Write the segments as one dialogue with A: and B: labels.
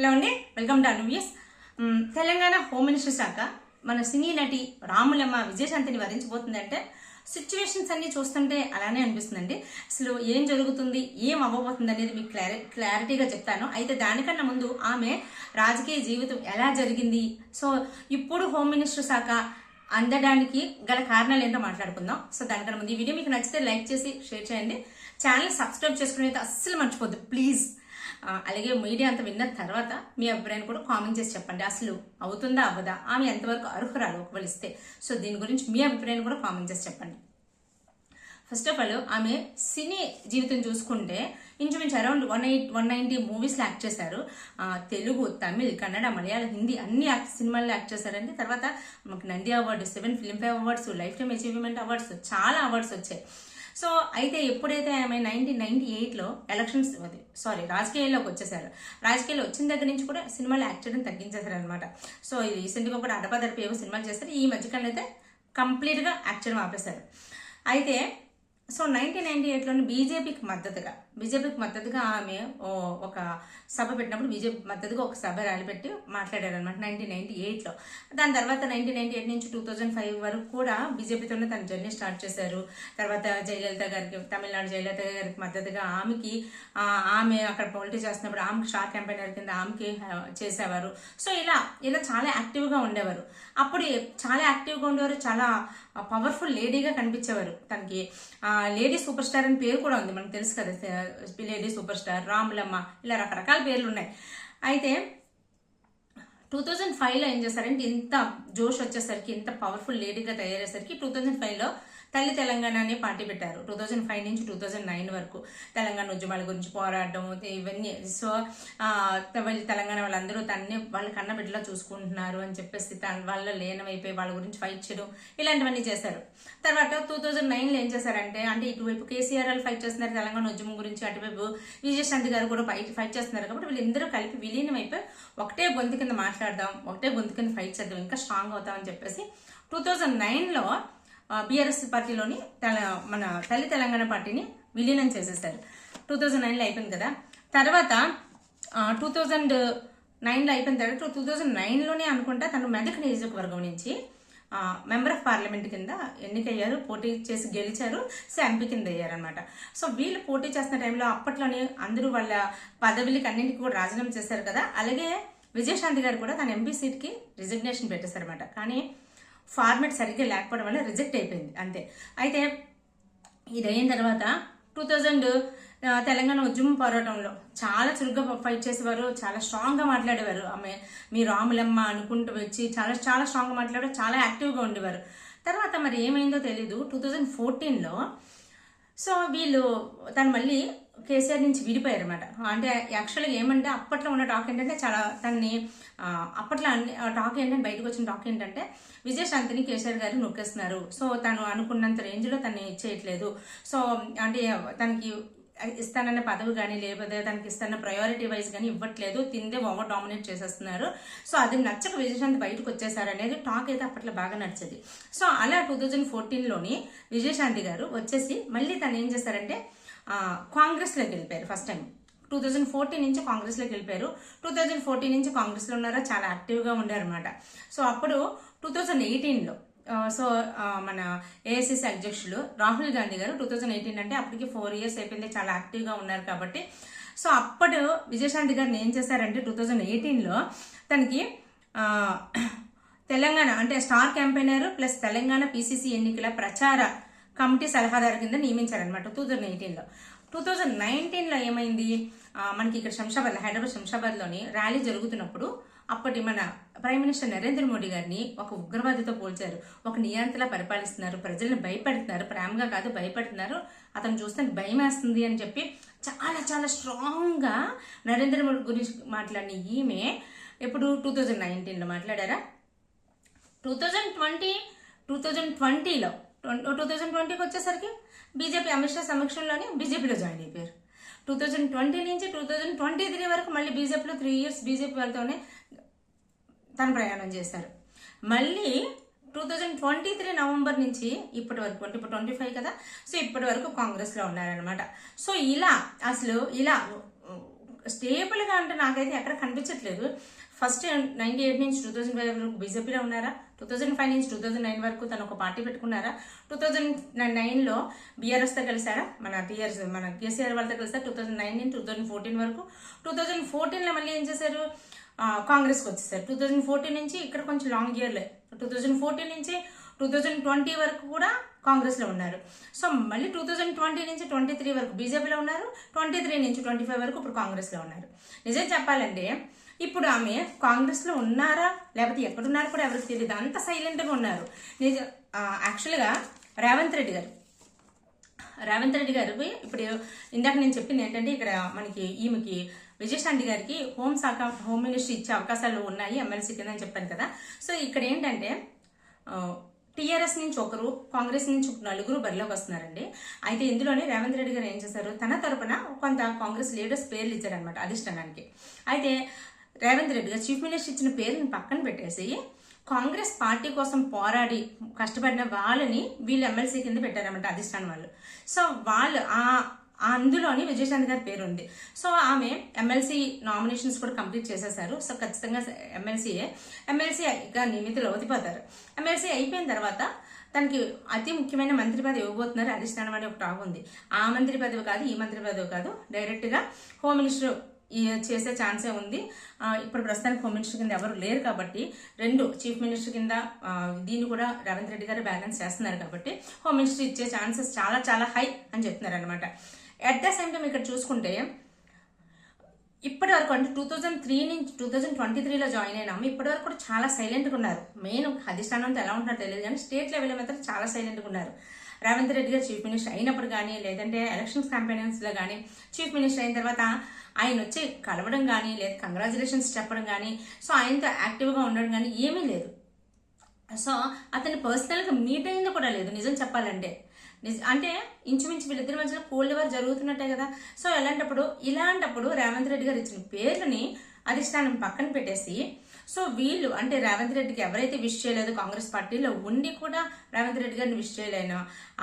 A: Hello అండి welcome to అనువ్యస్ Telangana home minister శాఖ మన సినీ నటి రాములమ్మ విజయశాంతిని వరించబోతుందంటే సిచ్యువేషన్స్ అన్ని చూస్తుంటే అలానే అనిపిస్తుందండి. అసలు ఏం జరుగుతుంది ఏం అవ్వబోతుంది అనేది మీకు క్లారి క్లారిటీగా చెప్తాను. అయితే దానికన్నా ముందు ఆమె రాజకీయ జీవితం ఎలా జరిగింది? సో ఇప్పుడు హోమ్ మినిస్టర్ శాఖ అందడానికి గల కారణాలు ఏంటో మాట్లాడుకుందాం. సో దానికన్నా ముందు ఈ వీడియో మీకు నచ్చితే లైక్ చేసి షేర్ చేయండి. ఛానల్ సబ్స్క్రైబ్ చేసుకునేది అయితే అస్సలు మర్చిపోద్దు ప్లీజ్. అలాగే మీడియా అంతా విన్న తర్వాత మీ అభిప్రాయం కూడా కామెంట్ చేసి చెప్పండి. అసలు అవుతుందా అవ్వదా? ఆమె ఎంతవరకు అర్హురాలు? ఒకవేళ ఇస్తే. సో దీని గురించి మీ అభిప్రాయం కూడా కామెంట్ చేసి చెప్పండి. ఫస్ట్ ఆఫ్ ఆల్ ఆమె సినీ జీవితం చూసుకుంటే ఇంచుమించు around one eight one ninety మూవీస్లో యాక్ట్ చేశారు. తెలుగు తమిళ్ కన్నడ మలయాళం హిందీ అన్ని యాక్ట్ సినిమాల్లో యాక్ట్ చేశారండి. తర్వాత మనకు Nandi award seven Filmfare awards life time achievement awards చాలా అవార్డ్స్ వచ్చాయి. సో అయితే ఎప్పుడైతే ఆమె నైన్టీన్ నైన్టీ ఎయిట్లో ఎలక్షన్స్ సారీ రాజకీయాల్లోకి వచ్చేసారు. రాజకీయాల్లో వచ్చిన దగ్గర నుంచి కూడా సినిమాలు యాక్ట్ చేయడం తగ్గించేశారు అనమాట సో ఈ రీసెంట్గా కూడా అడపదడప ఏవో సినిమాలు చేస్తారు. ఈ మధ్యకాలంలో అయితే కంప్లీట్గా యాక్ట్ చేయడం ఆపేశారు. అయితే సో నైన్టీన్ నైన్టీ ఎయిట్లోని బీజేపీకి మద్దతుగా బీజేపీకి మద్దతుగా ఆమె ఒక సభ పెట్టినప్పుడు బీజేపీ మద్దతుగా ఒక సభ ర్యాలీ పెట్టి మాట్లాడారు అనమాట నైన్టీన్ నైన్టీ ఎయిట్లో. దాని తర్వాత నైన్టీన్ నైన్టీ ఎయిట్ నుంచి టూ థౌజండ్ ఫైవ్ వరకు కూడా బీజేపీతోనే తన జర్నీ స్టార్ట్ చేశారు. తర్వాత జయలలిత గారికి తమిళనాడు జయలలిత గారికి మద్దతుగా ఆమెకి ఆమె అక్కడ పోలిటీ చేస్తున్నప్పుడు ఆమెకి స్టార్ క్యాంపెయినర్ కింద ఆమెకి చేసేవారు. సో ఇలా ఇలా చాలా యాక్టివ్గా ఉండేవారు. అప్పుడు చాలా యాక్టివ్గా ఉండేవారు చాలా పవర్ఫుల్ లేడీగా కనిపించేవారు. తనకి లేడీ సూపర్ స్టార్ అని పేరు కూడా ఉంది మనకు తెలుసు కదా లేడీ సూపర్ స్టార్ రాములమ్మ ఇలా రకరకాల పేర్లు ఉన్నాయి అయితే టూ థౌజండ్ ఫైవ్లో ఏం చేశారంటే ఇంత జోష్ వచ్చేసరికి ఇంత పవర్ఫుల్ లేడీగా తయారయ్యేసరికి టూ థౌజండ్ ఫైవ్లో తల్లి తెలంగాణ అనే పార్టీ పెట్టారు టూ థౌజండ్ ఫైవ్ నుంచి టూ థౌజండ్ నైన్ వరకు తెలంగాణ ఉద్యమాల గురించి పోరాడడం ఇవన్నీ. సో తెలంగాణ వాళ్ళందరూ తన్ని వాళ్ళ కన్న బిడ్డలా చూసుకుంటున్నారు అని చెప్పేసి తన వాళ్ళ లీనమైపోయి వాళ్ళ గురించి ఫైట్ చేయడం ఇలాంటివన్నీ చేశారు. తర్వాత టూ థౌజండ్ నైన్లో ఏం చేశారంటే అంటే ఇటువైపు కేసీఆర్ వాళ్ళు ఫైట్ చేస్తున్నారు తెలంగాణ ఉద్యమం గురించి అటువైపు విజయశాంతి గారు కూడా ఫైట్ ఫైట్ చేస్తున్నారు కాబట్టి వీళ్ళందరూ కలిపి విలీనం ఒకటే గొంతు కింద మాట్లాడదాం ఒకటే గొంతు కింద ఫైట్ చేద్దాం ఇంకా స్ట్రాంగ్ అవుతామని చెప్పేసి టూ థౌజండ్ నైన్లో బీఆర్ఎస్ పార్టీలోని మన తల్లి తెలంగాణ పార్టీని విలీనం చేసేసారు టూ థౌజండ్ నైన్లో అయిపోయింది కదా. తర్వాత టూ థౌజండ్ నైన్లో అయిపోయిన తర్వాత టూ థౌజండ్ నైన్లోనే అనుకుంటా తను మెదక్ నియోజకవర్గం నుంచి మెంబర్ ఆఫ్ పార్లమెంట్ కింద ఎన్నికయ్యారు పోటీ చేసి గెలిచారు సో ఎంపీ కింద అయ్యారనమాట సో వీళ్ళు పోటీ చేస్తున్న టైంలో అప్పట్లోనే అందరూ వాళ్ళ పదవులకి అన్నింటికి కూడా రాజీనామా చేశారు కదా. అలాగే విజయశాంతి గారు కూడా తన ఎంపీ సీట్కి రిజిగ్నేషన్ పెట్టేశారనమాట కానీ ఫార్మేట్ సరిగ్గా లేకపోవడం వల్ల రిజెక్ట్ అయిపోయింది అంతే. అయితే ఇది అయిన తర్వాత టూ థౌజండ్ తెలంగాణ ఉద్యమం పోరాటంలో చాలా చురుగ్గా ఫైట్ చేసేవారు చాలా స్ట్రాంగ్గా మాట్లాడేవారు. ఆమె మీ రాములమ్మ అనుకుంటూ వచ్చి చాలా చాలా స్ట్రాంగ్గా మాట్లాడారు చాలా యాక్టివ్గా ఉండేవారు. తర్వాత మరి ఏమైందో తెలీదు. టూ థౌజండ్ ఫోర్టీన్లో సో వీళ్ళు తను మళ్ళీ కేసీఆర్ నుంచి విడిపోయారు అనమాట అంటే యాక్చువల్గా ఏమంటే అప్పట్లో ఉన్న టాక్ ఏంటంటే చాలా తనని అప్పట్లో అన్ని టాక్ ఏంటంటే బయటకు వచ్చిన టాక్ ఏంటంటే విజయశాంతిని కేసీఆర్ గారు నొక్కేస్తున్నారు. సో తను అనుకున్నంత రేంజ్లో తను ఇచ్చేయట్లేదు సో అంటే తనకి ఇస్తానన్న పదవి కానీ లేకపోతే తనకి ఇస్తాన ప్రయారిటీ వైజ్ కానీ ఇవ్వట్లేదు. తిందే ఓవర్ డామినేట్ చేసేస్తున్నారు. సో అది నచ్చక విజయశాంతి బయటకు వచ్చేసారు అనేది టాక్ అయితే అప్పట్లో బాగా నచ్చేది సో అలా టూ థౌజండ్ ఫోర్టీన్లోని విజయశాంతి గారు వచ్చేసి మళ్ళీ తను ఏం చేశారంటే కాంగ్రెస్లోకి వెళ్ళిపోయారు first time two thousand fourteen నుంచి కాంగ్రెస్లోకి వెళ్ళిపోయారు. టూ థౌజండ్ ఫోర్టీన్ నుంచి కాంగ్రెస్లో ఉన్నారో? చాలా యాక్టివ్గా ఉండారన్నమాట. సో అప్పుడు టూ థౌజండ్ ఎయిటీన్లో సో మన ఏఐసిసి అధ్యక్షులు రాహుల్ గాంధీ గారు టూ థౌజండ్ ఎయిటీన్ అంటే అప్పటికి ఫోర్ ఇయర్స్ అయిపోయింది చాలా యాక్టివ్గా ఉన్నారు కాబట్టి. సో అప్పుడు విజయశాంతి గారిని ఏం చేశారంటే టూ థౌజండ్ ఎయిటీన్లో తనకి తెలంగాణ అంటే star campaigner plus Telangana PCC ఎన్నికల ప్రచార కమిటీ సలహాదారు కింద నియమించారనమాట టూ థౌజండ్ ఎయిటీన్లో. టూ థౌజండ్ నైన్టీన్లో ఏమైంది? మనకి ఇక్కడ శంషాబాద్లో హైదరాబాద్ శంషాబాద్లోని ర్యాలీ జరుగుతున్నప్పుడు అప్పటి మన ప్రైమ్ మినిస్టర్ నరేంద్ర మోడీ గారిని ఒక ఉగ్రవాదితో పోల్చారు. ఒక నియంత్రణ పరిపాలిస్తున్నారు. ప్రజల్ని భయపెడుతున్నారు. ప్రేమగా కాదు భయపెడుతున్నారు. అతను చూస్తే భయం వేస్తుంది అని చెప్పి చాలా చాలా స్ట్రాంగ్గా నరేంద్ర మోడీ గురించి మాట్లాడిన ఈమె ఎప్పుడు టూ థౌజండ్ నైన్టీన్లో మాట్లాడారా? Two thousand twenty two thousand ట్వంటీలో టూ థౌజండ్ ట్వంటీకి వచ్చేసరికి బీజేపీ అమిత్ షా సమక్షంలోనే బీజేపీలో జాయిన్ అయిపోయారు. టూ థౌజండ్ ట్వంటీ నుంచి టూ థౌజండ్ ట్వంటీ త్రీ వరకు మళ్ళీ బీజేపీలో త్రీ ఇయర్స్ బీజేపీ వాళ్ళతోనే తను ప్రయాణం చేశారు. మళ్ళీ two thousand twenty three November నుంచి ఇప్పటి వరకు అంటే ఇప్పుడు ట్వంటీ ఫైవ్ కదా సో ఇప్పటి వరకు కాంగ్రెస్లో ఉన్నారనమాట సో ఇలా అసలు ఇలా స్టేబుల్గా అంటే నాకైతే ఎక్కడ కనిపించట్లేదు. ఫస్ట్ నైన్టీ ఎయిట్ నుంచి టూ థౌజండ్ ఫైవ్ వరకు బీజేపీలో ఉన్నారా టూ థౌజండ్ ఫైవ్ నుంచి టూ థౌసండ్ నైన్ వరకు తను ఒక పార్టీ పెట్టుకున్నారా టూ థౌసండ్ నైన్లో బీఆర్ఎస్తో కలిసారా మన టీఆర్ఎస్ మన కేసీఆర్ వాళ్ళతో కలిసారు టూ థౌసండ్ నైన్ నుంచి టూ థౌజండ్ ఫోర్టీన్ వరకు టూ థౌజండ్ ఫోర్టీన్లో మళ్ళీ ఏం చేశారు కాంగ్రెస్కి వచ్చేసారు టూ థౌసండ్ ఫోర్టీన్ నుంచి ఇక్కడ కొంచెం లాంగ్ ఇయర్లే టూ థౌసండ్ ఫోర్టీన్ నుంచి టూ థౌజండ్ ట్వంటీ వరకు కూడా కాంగ్రెస్లో ఉన్నారు సో మళ్ళీ టూ థౌజండ్ ట్వంటీ నుంచి ట్వంటీ త్రీ వరకు బీజేపీలో ఉన్నారు ట్వంటీ త్రీ నుంచి ట్వంటీ ఫైవ్ వరకు ఇప్పుడు కాంగ్రెస్లో ఉన్నారు నిజం చెప్పాలంటే ఇప్పుడు ఆమె కాంగ్రెస్లో ఉన్నారా? లేకపోతే ఎక్కడున్నారో కూడా ఎవరికి తెలియదు అంత సైలెంట్గా ఉన్నారు. నిజ యాక్చువల్గా రేవంత్ రెడ్డి గారు. రేవంత్ రెడ్డి గారు ఇప్పుడు ఇందాక నేను చెప్పింది ఏంటంటే ఇక్కడ మనకి ఈమెకి విజయశాంతి గారికి హోం శాఖ హోమ్ మినిస్ట్రీ ఇచ్చే అవకాశాలు ఉన్నాయి ఎమ్మెల్సీ కింద అని చెప్పాను కదా. సో ఇక్కడ ఏంటంటే టీఆర్ఎస్ నుంచి ఒకరు కాంగ్రెస్ నుంచి ఒక నలుగురు బరిలోకి వస్తున్నారండి. అయితే ఇందులోనే రేవంత్ రెడ్డి గారు ఏం చేశారు? తన తరపున కొంత కాంగ్రెస్ లీడర్స్ పేర్లు ఇచ్చారనమాట అధిష్టానానికి. అయితే రేవంత్ రెడ్డి గారు చీఫ్ మినిస్టర్ ఇచ్చిన పేరుని పక్కన పెట్టేసి కాంగ్రెస్ పార్టీ కోసం పోరాడి కష్టపడిన వాళ్ళని వీళ్ళు ఎమ్మెల్సీ కింద పెట్టారన్నమాట అధిష్టానం వాళ్ళు. సో వాళ్ళు ఆ అందులోని విజయశాంతి గారి పేరు ఉంది సో ఆమె ఎమ్మెల్సీ నామినేషన్స్ కూడా కంప్లీట్ చేసేసారు సో ఖచ్చితంగా ఎమ్మెల్సీఏ ఎమ్మెల్సీగా నియమితులు అవుతిపోతారు ఎమ్మెల్సీ అయిపోయిన తర్వాత తనకి అతి ముఖ్యమైన మంత్రి పదవి ఇవ్వబోతున్నారు అధిష్టానం అనే ఒక టాక్ ఉంది. ఆ మంత్రి పదవి కాదు ఈ మంత్రి పదవి కాదు. డైరెక్ట్గా హోమ్ మినిస్టర్ చేసే ఛాన్సే ఉంది. ఇప్పుడు ప్రస్తుతానికి హోమ్ మినిస్టర్ కింద ఎవరు లేరు కాబట్టి రెండు చీఫ్ మినిస్టర్ కింద దీన్ని కూడా రేవంత్ రెడ్డి గారు బ్యాలెన్స్ చేస్తున్నారు కాబట్టి హోమ్ మినిస్టర్ ఇచ్చే ఛాన్సెస్ చాలా చాలా హై అని చెప్తున్నారు అనమాట అట్ ద సేమ్ టైం ఇక్కడ చూసుకుంటే ఇప్పటి వరకు అంటే టూ థౌజండ్ త్రీ నుంచి టూ థౌజండ్ ట్వంటీ త్రీలో జాయిన్ అయినాము. ఇప్పటి వరకు కూడా చాలా సైలెంట్గా ఉన్నారు. మెయిన్ అధిష్టానంతో ఎలా ఉంటారో తెలియదు కానీ స్టేట్ లెవెల్ మాత్రం చాలా సైలెంట్గా ఉన్నారు. రేవంత్ రెడ్డి గారు చీఫ్ మినిస్టర్ అయినప్పుడు కానీ లేదంటే ఎలక్షన్స్ క్యాంపెయిన్స్లో కానీ చీఫ్ మినిస్టర్ అయిన తర్వాత ఆయన వచ్చి కలవడం కానీ లేదా కంగ్రాచులేషన్స్ చెప్పడం కానీ సో ఆయనతో యాక్టివ్గా ఉండడం కానీ ఏమీ లేదు. సో అతని పర్సనల్గా మీట్ అయింది కూడా లేదు నిజం చెప్పాలంటే. నిజ అంటే ఇంచుమించు వీళ్ళిద్దరి మధ్యలో కోల్డ్ వార్ జరుగుతున్నట్టే కదా. సో అలాంటప్పుడు ఇలాంటప్పుడు రేవంత్ రెడ్డి గారు ఇచ్చిన పేర్లని అధిష్టానం పక్కన పెట్టేసి సో వీళ్ళు అంటే రేవంత్ రెడ్డికి ఎవరైతే విష్ చేయలేదు కాంగ్రెస్ పార్టీలో ఉండి కూడా రేవంత్ రెడ్డి గారిని విష్ చేయలేనో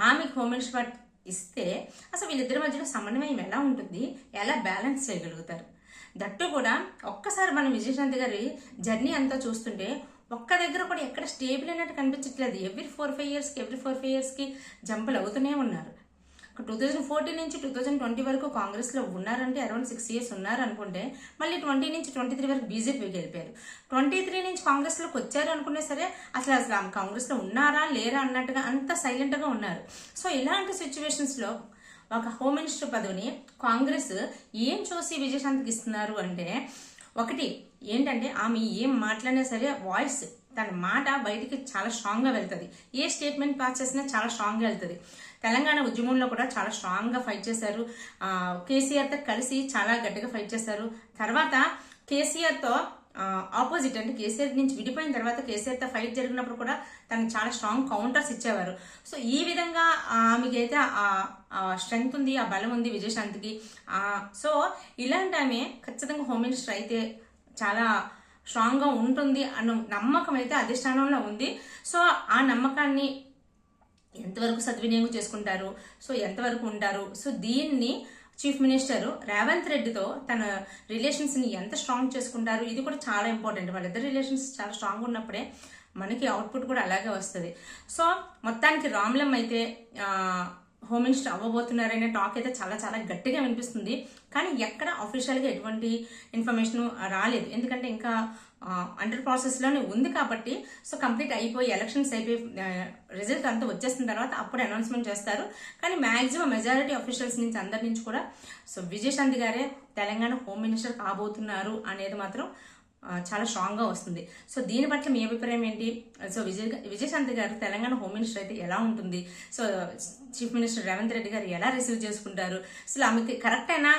A: ఆమెకు హోమ్ పార్టీ ఇస్తే అసలు వీళ్ళిద్దరి మధ్యలో సమన్వయం ఎలా ఉంటుంది? ఎలా బ్యాలెన్స్ చేయగలుగుతారు? దట్టు కూడా ఒక్కసారి మనం విజయశాంతి గారి జర్నీ అంతా చూస్తుంటే ఒక్క దగ్గర కూడా ఎక్కడ స్టేబుల్ అయినట్టు కనిపించట్లేదు. ఎవ్రీ ఫోర్ ఫైవ్ ఇయర్స్కి ఎవ్రీ ఫోర్ ఫైవ్ ఇయర్స్కి జంపులు అవుతూనే ఉన్నారు. టూ థౌజండ్ ఫోర్టీన్ నుంచి టూ థౌజండ్ ట్వంటీ వరకు కాంగ్రెస్లో ఉన్నారంటే అరౌండ్ సిక్స్ ఇయర్స్ ఉన్నారు అనుకుంటే మళ్ళీ ట్వంటీ నుంచి ట్వంటీ త్రీ వరకు బీజేపీకి వెళ్ళిపోయారు. ట్వంటీ త్రీ నుంచి కాంగ్రెస్లోకి వచ్చారు అనుకునే సరే అసలు అసలు కాంగ్రెస్లో ఉన్నారా లేరా అన్నట్టుగా అంత సైలెంట్గా ఉన్నారు. సో ఇలాంటి సిచ్యువేషన్స్లో ఒక హోమ్ మినిస్టర్ పదవిని కాంగ్రెస్ ఏం చూసి విజయశాంతికి ఇస్తున్నారు అంటే ఒకటి ఏంటంటే ఆమె ఏం మాట్లాడినా సరే వాయిస్ తన మాట బయటికి చాలా స్ట్రాంగ్గా వెళ్తుంది. ఏ స్టేట్మెంట్ పాస్ చేసినా చాలా స్ట్రాంగ్గా వెళ్తుంది. తెలంగాణ ఉద్యమంలో కూడా చాలా స్ట్రాంగ్గా ఫైట్ చేశారు. కేసీఆర్తో కలిసి చాలా గట్టిగా ఫైట్ చేశారు. తర్వాత కేసీఆర్తో ఆపోజిట్ అంటే కేసీఆర్ నుంచి విడిపోయిన తర్వాత కేసీఆర్తో ఫైట్ జరిగినప్పుడు కూడా తనకు చాలా స్ట్రాంగ్ కౌంటర్స్ ఇచ్చేవారు. సో ఈ విధంగా ఆమెకైతే ఆ స్ట్రెంగ్త్ ఉంది ఆ బలం ఉంది విజయశాంతికి. సో ఇలాంటి ఆమె ఖచ్చితంగా హోమ్ మినిస్టర్ అయితే చాలా స్ట్రాంగ్గా ఉంటుంది అన్న నమ్మకం అయితే అధిష్టానంలో ఉంది. సో ఆ నమ్మకాన్ని ఎంతవరకు సద్వినియోగం చేసుకుంటారు? సో ఎంతవరకు ఉంటారు? సో దీన్ని చీఫ్ మినిస్టర్ రేవంత్ రెడ్డితో తన రిలేషన్స్ని ఎంత స్ట్రాంగ్ చేసుకుంటారు? ఇది కూడా చాలా ఇంపార్టెంట్. వాళ్ళిద్దరు రిలేషన్స్ చాలా స్ట్రాంగ్ ఉన్నప్పుడే మనకి అవుట్పుట్ కూడా అలాగే వస్తుంది. సో మొత్తానికి రామ్లం అయితే హోమ్ మినిస్టర్ అవ్వబోతున్నారనే టాక్ అయితే చాలా చాలా గట్టిగా వినిపిస్తుంది. కానీ ఎక్కడ అఫీషియల్గా ఎటువంటి ఇన్ఫర్మేషన్ రాలేదు. ఎందుకంటే ఇంకా అండర్ ప్రాసెస్లోనే ఉంది కాబట్టి సో కంప్లీట్ అయిపోయి ఎలక్షన్స్ అయిపోయి రిజల్ట్ అంతా వచ్చేసిన తర్వాత అప్పుడు అనౌన్స్మెంట్ చేస్తారు. కానీ మ్యాక్సిమం మెజారిటీ అఫీషియల్స్ నుంచి అందరి నుంచి కూడా సో విజయశాంతి గారే తెలంగాణ హోమ్ మినిస్టర్ కాబోతున్నారు అనేది మాత్రం చాలా స్ట్రాంగ్గా వస్తుంది. సో దీని పట్ల మీ అభిప్రాయం ఏంటి? సో విజయ్ విజయశాంతి గారు తెలంగాణ హోమ్ మినిస్టర్ అయితే ఎలా ఉంటుంది? So chief minister Revanth Reddy గారు ఎలా రిసీవ్ చేసుకుంటారు? అసలు ఆమెకి కరెక్ట్ అయినా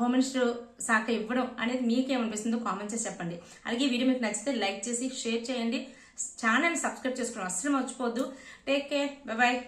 A: హోమ్ మినిస్టర్ శాఖ ఇవ్వడం అనేది మీకేమనిపిస్తుందో కామెంట్ చేసి చెప్పండి. అలాగే ఈ వీడియో మీకు నచ్చితే లైక్ చేసి షేర్ చేయండి. ఛానల్ సబ్స్క్రైబ్ చేసుకోవడం అస్సలు మర్చిపోద్దు టేక్ కేర్ బాయ్